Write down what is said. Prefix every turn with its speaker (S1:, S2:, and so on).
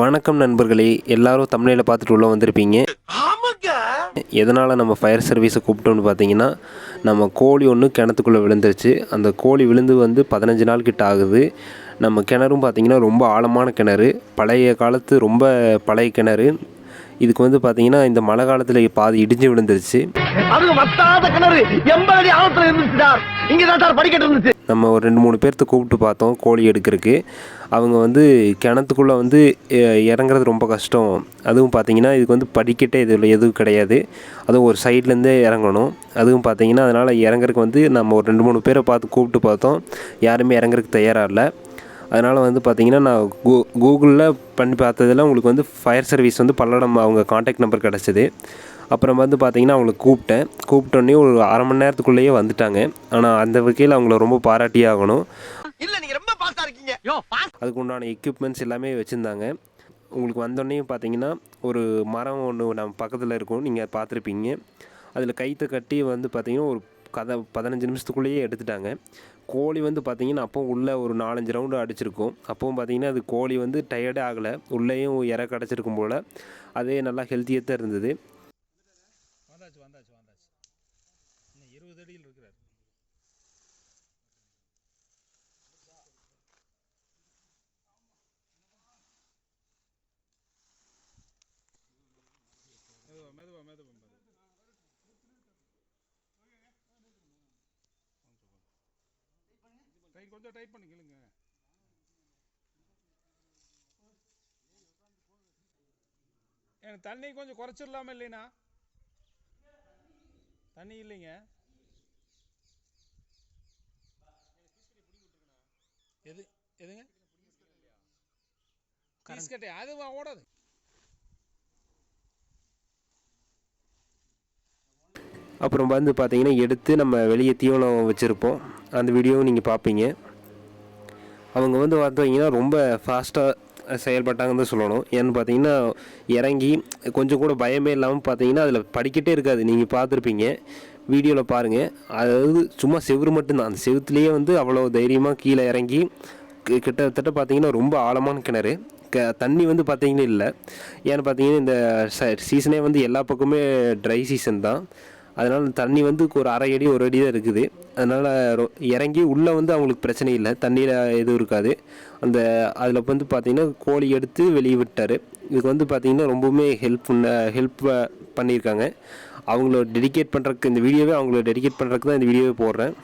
S1: வணக்கம் நண்பர்களே எல்லாரும் தமிழில் பார்த்துட்டு உள்ள வந்திருப்பீங்க. எதனால் நம்ம ஃபயர் சர்வீஸை கூப்பிட்டோம்னு பார்த்தீங்கன்னா நம்ம கோழி ஒன்று கிணத்துக்குள்ளே விழுந்துருச்சு. அந்த கோழி விழுந்து வந்து பதினஞ்சு நாள் கிட்ட ஆகுது. நம்ம கிணறும் பார்த்தீங்கன்னா ரொம்ப ஆழமான கிணறு. பழைய காலத்து ரொம்ப பழைய கிணறு. இதுக்கு வந்து பார்த்தீங்கன்னா இந்த மழை காலத்தில் பாதி இடிஞ்சு விழுந்துருச்சு. நம்ம ஒரு ரெண்டு மூணு பேர்த்த கூப்பிட்டு பார்த்தோம் கோழி எடுக்கிறதுக்கு அவங்க வந்து கிணத்துக்குள்ளே வந்து இறங்குறது ரொம்ப கஷ்டம். அதுவும் பார்த்திங்கன்னா இதுக்கு வந்து படிக்கட்டே இதில் எதுவும் கிடையாது. அதுவும் ஒரு சைட்லேருந்தே இறங்கணும். அதுவும் பார்த்தீங்கன்னா அதனால் இறங்குறதுக்கு வந்து நம்ம ஒரு ரெண்டு மூணு பேரை பார்த்து கூப்பிட்டு பார்த்தோம். யாருமே இறங்குறதுக்கு தயாராக இல்லை. அதனால் வந்து பார்த்தீங்கன்னா நான் கூ கூகுளில் பண்ணி பார்த்ததில் உங்களுக்கு வந்து ஃபயர் சர்வீஸ் வந்து பல்லடம் அவங்க காண்டாக்ட் நம்பர் கிடச்சிது. அப்புறம் வந்து பார்த்தீங்கன்னா அவங்களை கூப்பிட்டேன். கூப்பிட்டோன்னே ஒரு அரை மணி நேரத்துக்குள்ளேயே வந்துட்டாங்க. ஆனால் அந்த வகையில் அவங்கள ரொம்ப பாராட்டியே ஆகணும்.
S2: இல்ல நீங்க ரொம்ப பாஸ்டா இருக்கீங்க. யோ
S1: அதுக்கு உண்டான எக்யூப்மெண்ட்ஸ் எல்லாமே வச்சுருந்தாங்க. உங்களுக்கு வந்தோடனே பார்த்தீங்கன்னா ஒரு மரம் ஒன்று நம்ம பக்கத்தில் இருக்கும். நீங்கள் பார்த்துருப்பீங்க. அதில் கைத்தை கட்டி வந்து பார்த்தீங்கன்னா ஒரு கதை பதினஞ்சு நிமிஷத்துக்குள்ளேயே எடுத்துட்டாங்க. கோழி வந்து பார்த்தீங்கன்னா அப்போ உள்ளே ஒரு நாலஞ்சு ரவுண்டு அடிச்சிருக்கும். அப்போவும் பார்த்தீங்கன்னா அது கோழி வந்து டயர்டே ஆகலை. உள்ளேயும் இற கிடச்சிருக்கும் போல். அதே நல்லா ஹெல்த்தியாக தான் இருந்தது.
S3: வந்தாச்சு வந்தாச்சு வந்தாச்சு. இன்னும் இருபது அடியில் இருக்கிறார். மெதுவா மெதுவா மெதுவா. டைட் கொஞ்சம் டைட் பண்ணி கேளுங்க. எனக்கு தண்ணி கொஞ்சம் குறைச்சிடலாமா இல்லைண்ணா தண்ணி இல்லைங்க. எது எதுங்க? கட்டை அது ஓடாது.
S1: அப்புறம் வந்து பார்த்தீங்கன்னா எடுத்து நம்ம வெளியே தீவனம் வச்சுருப்போம். அந்த வீடியோவும் நீங்கள் பார்ப்பீங்க. அவங்க வந்து பார்த்தீங்கன்னா ரொம்ப ஃபாஸ்ட்டாக செயல்பட்டாங்கன்னு தான் சொல்லணும். ஏன்னு பார்த்தீங்கன்னா இறங்கி கொஞ்சம் கூட பயமே இல்லாமல் பார்த்தீங்கன்னா அதில் படிக்கிட்டே இருக்காது. நீங்கள் பார்த்துருப்பீங்க. வீடியோவில் பாருங்கள் அதாவது சும்மா செவுரு மட்டும்தான். அந்த செவுத்துலேயே வந்து அவ்வளோ தைரியமாக கீழே இறங்கி கிட்டத்தட்ட பார்த்தீங்கன்னா ரொம்ப ஆழமான கிணறு. க தண்ணி வந்து பார்த்தீங்கன்னா இல்லை. ஏன்னு பார்த்தீங்கன்னா இந்த சீசனே வந்து எல்லா பக்கமே ட்ரை சீசன் தான். அதனால் தண்ணி வந்து ஒரு அரை அடி ஒரு அடி தான் இருக்குது. அதனால் ரொ- இறங்கி உள்ளே வந்து அவங்களுக்கு பிரச்சனை இல்லை. தண்ணியில் எதுவும் இருக்காது. அந்த அதில் வந்து பார்த்திங்கன்னா கோழி எடுத்து வெளியே விட்டார். இதுக்கு வந்து பார்த்திங்கன்னா ரொம்பவுமே ஹெல்ப் ஹெல்ப் பண்ணியிருக்காங்க. அவங்கள டெடிகேட் பண்ணுறதுக்கு இந்த வீடியோவே அவங்கள டெடிகேட் பண்ணுறதுக்கு தான் இந்த வீடியோவே போடுறேன்.